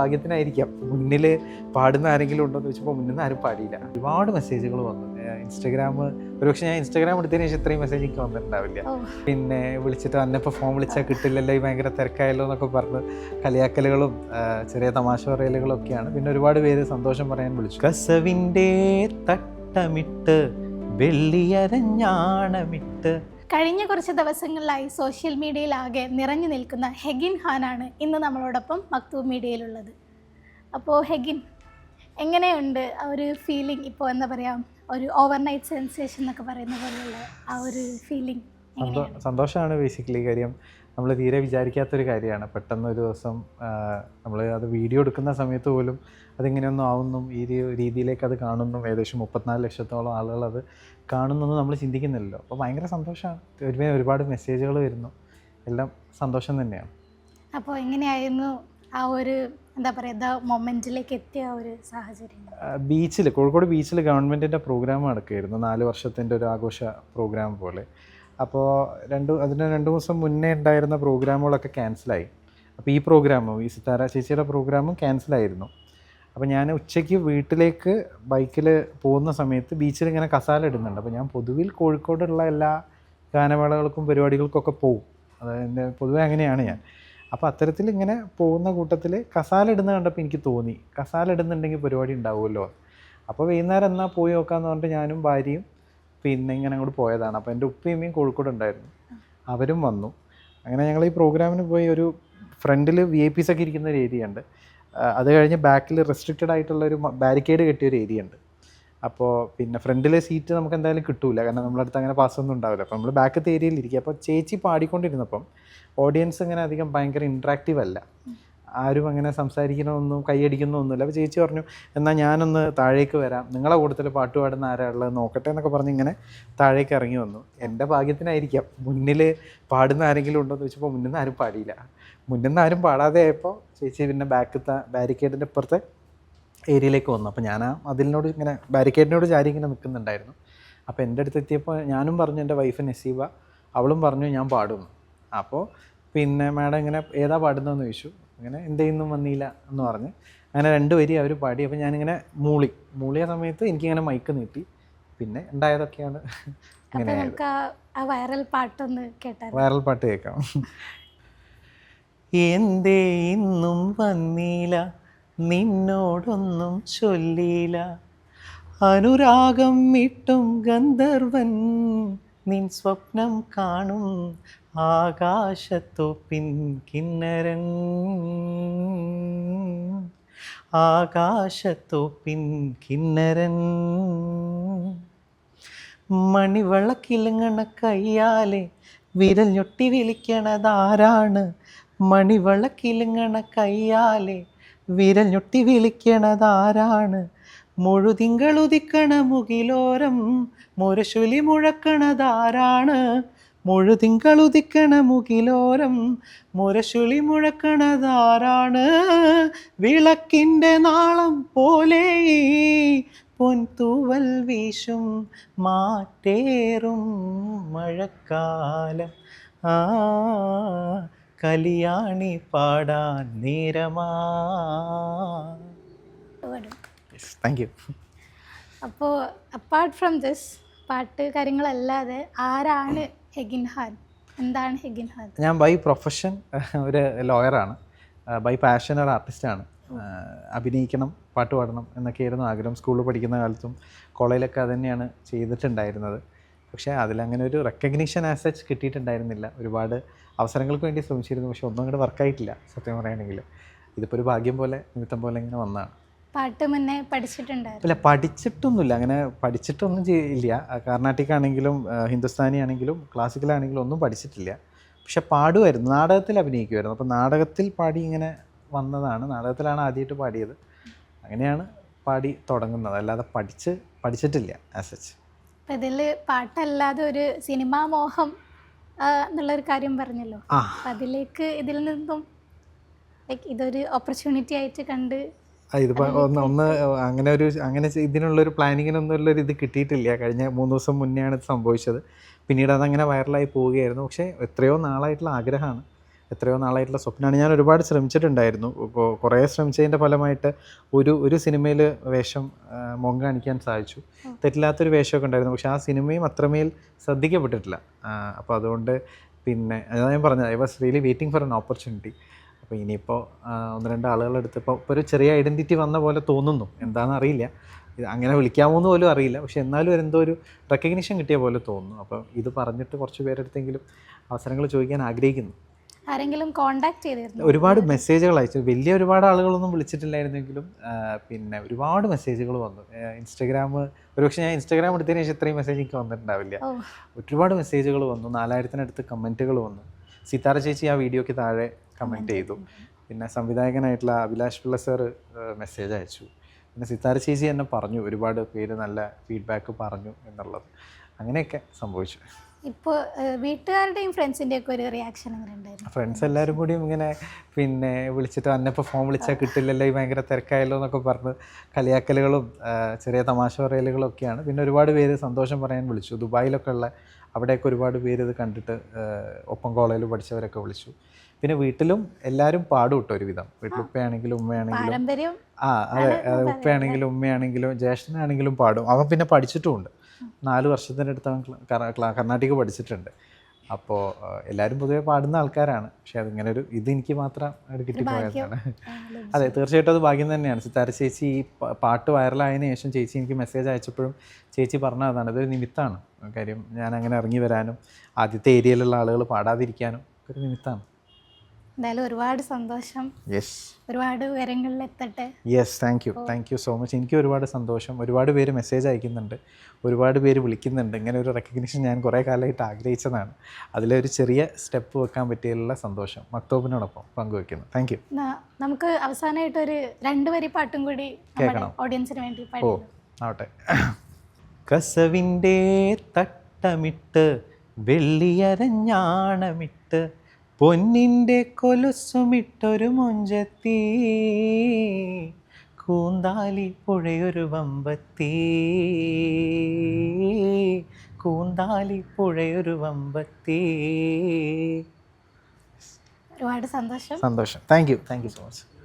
ഭാഗ്യത്തിനായിരിക്കാം. മുന്നിൽ പാടുന്ന ആരെങ്കിലും ഉണ്ടോ എന്ന് ചോദിച്ചപ്പോൾ മുന്നിൽ നിന്ന് ആരും പാടിയില്ല. ഒരുപാട് മെസ്സേജുകൾ വന്നു. ഇൻസ്റ്റാഗ്രാം ഒരുപക്ഷെ ഞാൻ ഇൻസ്റ്റാഗ്രാം എടുത്തതിന് ശേഷം ഇത്രയും മെസ്സേജ് എനിക്ക് വന്നിട്ടുണ്ടാവില്ല. പിന്നെ വിളിച്ചിട്ട് വന്നപ്പോൾ ഫോൺ വിളിച്ചാൽ കിട്ടില്ലല്ലോ ഈ ഭയങ്കര തിരക്കായല്ലോ എന്നൊക്കെ പറഞ്ഞ് കളിയാക്കലുകളും ചെറിയ തമാശ പറയലുകളും ഒക്കെയാണ്. പിന്നെ ഒരുപാട് പേര് സന്തോഷം പറയാൻ വിളിച്ചു. കസവിന്റെ തട്ടമിട്ട് വെള്ളിയരഞ്ഞാണമിട്ട് കഴിഞ്ഞ കുറച്ച് ദിവസങ്ങളിലായി സോഷ്യൽ മീഡിയയിലാകെ നിറഞ്ഞു നിൽക്കുന്ന ഹെഗിൻ ഖാനാണ് ഇന്ന് നമ്മളോടൊപ്പം മക്തൂബ് മീഡിയയിലുള്ളത്. അപ്പോൾ ഹെഗിൻ എങ്ങനെയുണ്ട് ആ ഒരു ഫീലിംഗ് ഇപ്പോൾ എന്താ പറയുക ഒരു ഓവർനൈറ്റ് സെൻസേഷൻ എന്നൊക്കെ പറയുന്ന പോലെയുള്ള ആ ഒരു ഫീലിംഗ് സന്തോ സന്തോഷമാണ് ബേസിക്കലി കാര്യം. നമ്മൾ തീരെ വിചാരിക്കാത്തൊരു കാര്യമാണ്. പെട്ടെന്ന് ഒരു ദിവസം നമ്മൾ അത് വീഡിയോ എടുക്കുന്ന സമയത്ത് പോലും അതിങ്ങനെയൊന്നും ആവുന്നു ഈ രീതിയിലേക്ക് അത് കാണുന്നു ഏകദേശം മുപ്പത്തിനാല് ലക്ഷത്തോളം ആളുകൾ അത് കാണുന്നൊന്നും നമ്മൾ ചിന്തിക്കുന്നില്ലല്ലോ. അപ്പോൾ ഭയങ്കര സന്തോഷമാണ് ഒരുപാട് ഒരുപാട് മെസ്സേജുകൾ വരുന്നു. എല്ലാം സന്തോഷം തന്നെയാണ്. അപ്പോൾ എങ്ങനെയായിരുന്നു ആ ഒരു എന്താ പറയുക മൊമെന്റിലേക്ക് എത്തിയ ഒരു സാഹചര്യം? ബീച്ചിൽ കോഴിക്കോട് ബീച്ചിൽ ഗവൺമെന്റിന്റെ പ്രോഗ്രാം നടക്കുകയായിരുന്നു. നാല് വർഷത്തിന്റെ ഒരു ആഘോഷ പ്രോഗ്രാം പോലെ. അപ്പോൾ രണ്ട് അതിന് രണ്ട് ദിവസം മുന്നേ ഉണ്ടായിരുന്ന പ്രോഗ്രാമുകളൊക്കെ ക്യാൻസലായി അപ്പോൾ ഈ പ്രോഗ്രാമും ഈ സിത്താര ചേച്ചിയുടെ പ്രോഗ്രാമും ക്യാൻസലായിരുന്നു അപ്പോൾ ഞാൻ ഉച്ചയ്ക്ക് വീട്ടിലേക്ക് ബൈക്കിൽ പോകുന്ന സമയത്ത് ബീച്ചിൽ ഇങ്ങനെ കസാല ഇടുന്നുണ്ട്. അപ്പോൾ ഞാൻ പൊതുവിൽ കോഴിക്കോടുള്ള എല്ലാ ഗാനമേളകൾക്കും പരിപാടികൾക്കൊക്കെ പോകും. അതായത് എന്റെ പൊതുവെ അങ്ങനെയാണ് ഞാൻ. അപ്പോൾ അത്തരത്തിൽ ഇങ്ങനെ പോകുന്ന കൂട്ടത്തിൽ കസാല ഇടുന്ന കണ്ടപ്പോൾ എനിക്ക് തോന്നി. കസാല ഇടുന്നുണ്ടെങ്കിൽ പരിപാടി ഉണ്ടാവുമല്ലോ. അപ്പോൾ വൈകുന്നേരം എന്നാൽ പോയി നോക്കാമെന്ന് പറഞ്ഞിട്ട് ഞാനും ഭാര്യയും പിന്നെ ഇങ്ങനെ അങ്ങോട്ട് പോയതാണ്. അപ്പോൾ എന്റെ ഉപ്പയും കോഴിക്കോട് ഉണ്ടായിരുന്നു. അവരും വന്നു. അങ്ങനെ ഞങ്ങൾ ഈ പ്രോഗ്രാമിന് പോയി ഒരു ഫ്രണ്ടിൽ വി ഐ പീസ് ഒക്കെ ഇരിക്കുന്ന ഒരു ഏരിയ ഉണ്ട്. അത് കഴിഞ്ഞ് ബാക്കിൽ റെസ്ട്രിക്റ്റഡ് ആയിട്ടുള്ള ഒരു ബാരിക്കേഡ് കെട്ടിയ ഒരു ഏരിയ ഉണ്ട്. അപ്പോൾ പിന്നെ ഫ്രണ്ടിലെ സീറ്റ് നമുക്ക് എന്തായാലും കിട്ടൂല. കാരണം നമ്മുടെ അടുത്ത് അങ്ങനെ പാസ്സൊന്നും ഉണ്ടാവില്ല. അപ്പോൾ നമ്മൾ ബാക്കത്തെ ഏരിയയിൽ ഇരിക്കുക. അപ്പോൾ ചേച്ചി പാടിക്കൊണ്ടിരുന്നപ്പം ഓഡിയൻസ് അങ്ങനെ അധികം ഭയങ്കര ഇൻട്രാക്റ്റീവ് അല്ല. ആരും അങ്ങനെ സംസാരിക്കണമൊന്നും കൈയടിക്കുന്നൊന്നുമില്ല. അപ്പോൾ ചേച്ചി പറഞ്ഞു എന്നാൽ ഞാനൊന്ന് താഴേക്ക് വരാം. നിങ്ങളെ കൂട്ടത്തിൽ പാട്ട് പാടുന്ന ആരാളുള്ളത് നോക്കട്ടെ എന്നൊക്കെ പറഞ്ഞ് ഇങ്ങനെ താഴേക്ക് ഇറങ്ങി വന്നു. എന്റെ ഭാഗ്യത്തിനായിരിക്കാം. മുന്നിൽ പാടുന്ന ആരെങ്കിലും ഉണ്ടോ എന്ന് ചോദിച്ചപ്പോൾ മുന്നിൽ നിന്ന് ആരും പാടിയില്ല. മുന്നിൽ നിന്ന് ആരും പാടാതെ ആയപ്പോൾ ചേച്ചി പിന്നെ ബാക്കത്തെ ബാരിക്കേഡിന്റെ ഇപ്പുറത്തെ ഏരിയയിലേക്ക് വന്നു. അപ്പോൾ ഞാൻ ആ അതിലിനോട് ഇങ്ങനെ ബാരിക്കേഡിനോട് ചാരി ഇങ്ങനെ നിൽക്കുന്നുണ്ടായിരുന്നു. അപ്പോൾ എന്റെ അടുത്ത് എത്തിയപ്പോൾ ഞാനും പറഞ്ഞു എന്റെ വൈഫ് നസീബ അവളും പറഞ്ഞു ഞാൻ പാടും. അപ്പോൾ പിന്നെ മാഡം ഇങ്ങനെ ഏതാ പാടുന്നതെന്ന് ചോദിച്ചു. അങ്ങനെ ഇന്നും വന്നില്ല എന്ന് പറഞ്ഞ് അങ്ങനെ രണ്ട് വരി അവർ പാടി. അപ്പോൾ ഞാനിങ്ങനെ മൂളി. മൂളിയ സമയത്ത് എനിക്കിങ്ങനെ മൈക്ക് നീട്ടി. പിന്നെ ഉണ്ടായതൊക്കെയാണ് വൈറൽ പാട്ടൊന്ന് കേട്ടാൽ വൈറൽ പാട്ട് കേൾക്കാം. എന്തേ ഇന്നും വന്നീല? നിന്നോടൊന്നും ചൊല്ലീല. അനുരാഗം ഇട്ടും ഗന്ധർവൻ നിൻ സ്വപ്നം കാണും ആകാശത്തോപ്പിൻ കിന്നരൻ. ആകാശത്തോപ്പിൻ കിന്നരൻ. മണിവിളക്കിലുങ്ങണ കയ്യാലെ വിരൽ ഞൊട്ടി വിളിക്കണതാരാണ്? മണിവിളക്കിലുങ്ങണ കയ്യാലെ വിരൽ ഞൊട്ടി വിളിക്കണതാരാണ്? മുഴുതിങ്കളുതിക്കണ മുകിലോരം മുരശുലി മുഴക്കണതാരാണ്? മുഴുതിങ്കളുതിക്കണ മുകിലോരം മുരശുളി മുഴക്കണതാരാണ്? വിളക്കിന്റെ നാളം പോലെ പൊൻതൂവൽ വീശും മാറ്റേറും മഴക്കാലം. ആ കലിയാണി പാടാൻ നേരമാ. താങ്ക് യു അപ്പോൾ അപ്പാർട്ട് ഫ്രം ദിസ് പാട്ട് കാര്യങ്ങളല്ലാതെ ആരാണ് ഹെഗിൻഹാൻ എന്താണ് ഹെഗിൻഹാൻ ഞാൻ ബൈ പ്രൊഫഷൻ ഒരു ലോയറാണ് ബൈ പാഷൻ ഒരു ആർട്ടിസ്റ്റാണ് അഭിനയിക്കണം പാട്ട് പാടണം എന്നൊക്കെയായിരുന്നു ആഗ്രഹം. സ്കൂളിൽ പഠിക്കുന്ന കാലത്തും കോളേജിലൊക്കെ അത് തന്നെയാണ് ചെയ്തിട്ടുണ്ടായിരുന്നത്. പക്ഷേ അതിലങ്ങനെ ഒരു റെക്കഗ്നീഷൻ ആസ് സച്ച് കിട്ടിയിട്ടുണ്ടായിരുന്നില്ല. ഒരുപാട് അവസരങ്ങൾക്ക് വേണ്ടി ശ്രമിച്ചിരുന്നു പക്ഷെ ഒന്നും അങ്ങോട്ട് വർക്കായിട്ടില്ല സത്യം പറയുകയാണെങ്കിൽ. ഇതിപ്പോൾ ഒരു ഭാഗ്യം പോലെ നിമിത്തം പോലെ ഇങ്ങനെ വന്നതാണ്. പാട്ട് മുന്നേ പഠിച്ചിട്ടുണ്ടായിരുന്നു. അല്ല പഠിച്ചിട്ടൊന്നുമില്ല. അങ്ങനെ പഠിച്ചിട്ടൊന്നും ചെയ്യില്ല കർണാട്ടിക് ആണെങ്കിലും ഹിന്ദുസ്ഥാനി ആണെങ്കിലും ക്ലാസിക്കൽ ആണെങ്കിലും ഒന്നും പഠിച്ചിട്ടില്ല. പക്ഷെ പാടുമായിരുന്നു. നാടകത്തിൽ അഭിനയിക്കുമായിരുന്നു. അപ്പോൾ നാടകത്തിൽ പാടി ഇങ്ങനെ വന്നതാണ്. നാടകത്തിലാണ് ആദ്യമായിട്ട് പാടിയത്. അങ്ങനെയാണ് പാടി തുടങ്ങുന്നത്. അല്ലാതെ പഠിച്ച് പഠിച്ചിട്ടില്ല ആസ് സച്ച് അപ്പം ഇതിൽ പാട്ടല്ലാതെ ഒരു സിനിമാ മോഹം എന്നുള്ളൊരു കാര്യം പറഞ്ഞല്ലോ. അപ്പം അതിലേക്ക് ഇതിൽ നിന്നും ലൈക്ക് ഇതൊരു ഓപ്പർച്യൂണിറ്റി ആയിട്ട് കണ്ട് ഇതിപ്പോ ഒന്ന് ഒന്ന് അങ്ങനെ ഒരു അങ്ങനെ ഇതിനുള്ള ഇതിനുള്ളൊരു പ്ലാനിങ്ങിനൊന്നും ഉള്ളൊരു ഇത് കിട്ടിയിട്ടില്ല. കഴിഞ്ഞ മൂന്ന് ദിവസം മുന്നെയാണ് ഇത് സംഭവിച്ചത്. പിന്നീട് അതങ്ങനെ വൈറലായി പോവുകയായിരുന്നു. പക്ഷേ എത്രയോ നാളായിട്ടുള്ള ആഗ്രഹമാണ്. എത്രയോ നാളായിട്ടുള്ള സ്വപ്നമാണ് ഞാൻ ഒരുപാട് ശ്രമിച്ചിട്ടുണ്ടായിരുന്നു. ഇപ്പോൾ കുറേ ശ്രമിച്ചതിന്റെ ഫലമായിട്ട് ഒരു ഒരു സിനിമയിൽ വേഷം മുഖം കാണിക്കാൻ സാധിച്ചു. തെറ്റില്ലാത്തൊരു വേഷമൊക്കെ ഉണ്ടായിരുന്നു. പക്ഷേ ആ സിനിമയും അത്രമേൽ ശ്രദ്ധിക്കപ്പെട്ടിട്ടില്ല. അപ്പോൾ അതുകൊണ്ട് പിന്നെ അതാ ഞാൻ പറഞ്ഞത് I was really waiting for an opportunity. അപ്പോൾ ഇനിയിപ്പോൾ ഒന്ന് രണ്ട് ആളുകളെടുത്ത് ഇപ്പോൾ ഇപ്പോൾ ഒരു ചെറിയ ഐഡന്റിറ്റി വന്ന പോലെ തോന്നുന്നു. എന്താണെന്ന് അറിയില്ല. ഇത് അങ്ങനെ വിളിക്കാമോ എന്ന് പോലും അറിയില്ല. പക്ഷെ എന്നാലും ഒരു എന്തോ ഒരു റെക്കഗ്നീഷൻ കിട്ടിയ പോലെ തോന്നുന്നു. അപ്പം ഇത് പറഞ്ഞിട്ട് കുറച്ച് പേരെടുത്തെങ്കിലും അവസരങ്ങൾ ചോദിക്കാൻ ആഗ്രഹിക്കുന്നു. ആരെങ്കിലും കോണ്ടാക്ട് ചെയ്തിരുന്നു? ഒരുപാട് മെസ്സേജുകൾ അയച്ചു. വലിയ ഒരുപാട് ആളുകളൊന്നും വിളിച്ചിട്ടില്ലായിരുന്നെങ്കിലും പിന്നെ ഒരുപാട് മെസ്സേജുകൾ വന്നു. ഇൻസ്റ്റാഗ്രാം ഒരുപക്ഷെ ഞാൻ ഇൻസ്റ്റാഗ്രാം എടുത്തതിന് ശേഷം ഇത്രയും മെസ്സേജ് എനിക്ക് വന്നിട്ടുണ്ടാവില്ല. ഒരുപാട് മെസ്സേജുകൾ വന്നു. നാലായിരത്തിനടുത്ത് കമന്റുകൾ വന്നു. സീതാര ചേച്ചി ആ വീഡിയോക്ക് താഴെ കമന്റ് ചെയ്തു. പിന്നെ സംവിധായകനായിട്ടുള്ള അഭിലാഷ് പിള്ള സാർ മെസ്സേജ് അയച്ചു. പിന്നെ സിത്താര ചേച്ചി എന്നെ പറഞ്ഞു. ഒരുപാട് പേര് നല്ല ഫീഡ്ബാക്ക് പറഞ്ഞു എന്നുള്ളത്. അങ്ങനെയൊക്കെ സംഭവിച്ചു. ഇപ്പോൾ വീട്ടുകാരുടെയും ഫ്രണ്ട്സിന്റെയും ഒക്കെ ഒരു റിയാക്ഷൻ ഉണ്ടായിരുന്നു? ഫ്രണ്ട്സ് എല്ലാവരും കൂടി ഇങ്ങനെ പിന്നെ വിളിച്ചിട്ട് അന്നപ്പോൾ ഫോൺ വിളിച്ചാൽ കിട്ടില്ലല്ലോ ഈ ഭയങ്കര തിരക്കായല്ലോ എന്നൊക്കെ പറഞ്ഞ് കളിയാക്കലുകളും ചെറിയ തമാശ പറയലുകളും ഒക്കെയാണ്. പിന്നെ ഒരുപാട് പേര് സന്തോഷം പറയാൻ വിളിച്ചു. ദുബായിലൊക്കെ ഉള്ള അവിടെയൊക്കെ ഒരുപാട് പേര് ഇത് കണ്ടിട്ട് ഒപ്പം കോളേജിൽ പഠിച്ചവരൊക്കെ വിളിച്ചു. പിന്നെ വീട്ടിലും എല്ലാവരും പാടും കേട്ടോ ഒരുവിധം. വീട്ടിൽ ഉപ്പയാണെങ്കിലും ഉമ്മയാണെങ്കിലും. ആ അതെ അതെ ഉപ്പയാണെങ്കിലും ഉമ്മയാണെങ്കിലും ജ്യേഷ്ഠനാണെങ്കിലും പാടും. അവൻ പിന്നെ പഠിച്ചിട്ടുമുണ്ട്. നാല് വർഷത്തിന്റെ അടുത്ത് അവൻ ക്ല- കർണാട്ടിക് പഠിച്ചിട്ടുണ്ട്. അപ്പോൾ എല്ലാവരും പൊതുവെ പാടുന്ന ആൾക്കാരാണ്. പക്ഷെ അതിങ്ങനെ ഒരു ഇത് എനിക്ക് മാത്രം ഒരു കിട്ടിപ്പോയതാണ് അതെ തീർച്ചയായിട്ടും അത് ഭാഗ്യം തന്നെയാണ്. സിത്താര ചേച്ചി ഈ പാട്ട് വൈറലായതിനു ശേഷം ചേച്ചി എനിക്ക് മെസ്സേജ് അയച്ചപ്പോഴും ചേച്ചി പറഞ്ഞതാണ് ഇതൊരു നിമിത്തമാണ്. കാര്യം ഞാൻ അങ്ങനെ ഇറങ്ങി വരാനും ആദ്യത്തെ ഏരിയയിലുള്ള ആളുകൾ പാടാതിരിക്കാനും ഒരു നിമിത്തമാണ്. എന്തായാലും ഒരുപാട് സന്തോഷം. യെസ് ഒരുപാട് ഉയരങ്ങളിൽ എത്തട്ടെ yes thank you thank you so much എനിക്ക് ഒരുപാട് സന്തോഷം. ഒരുപാട് പേര് മെസ്സേജ് അയക്കുന്നുണ്ട്. ഒരുപാട് പേര് വിളിക്കുന്നുണ്ട്. ഇങ്ങനെ ഒരു റെക്കഗ്നിഷൻ ഞാൻ കുറേ കാലമായിട്ട് ആഗ്രഹിച്ചതാണ്. അതിലെ ഒരു ചെറിയ സ്റ്റെപ്പ് വെക്കാൻ പറ്റിയതിലുള്ള സന്തോഷം. മക്തോബിനോടൊപ്പം പങ്കുവെക്കുന്നു താങ്ക് യു നമുക്ക് അവസാനമായിട്ട് ഒരു രണ്ട് വരി പാട്ടും കൂടി കേൾക്കണം. ഓഡിയൻസിന് വേണ്ടി ഓ ആവട്ടെ. കസവിന്റെ തട്ടമിട്ട് വെള്ളിയരഞ്ഞാണമിട്ട് പൊന്നിന്റെ കൊലുസുമിട്ടൊരു മുഞ്ചത്തി കൂന്താലി പുഴയൊരു വമ്പത്തി. കൂന്താലി പുഴയൊരു വമ്പത്തി. ഒരുപാട് സന്തോഷം. സന്തോഷം. Thank you thank you so much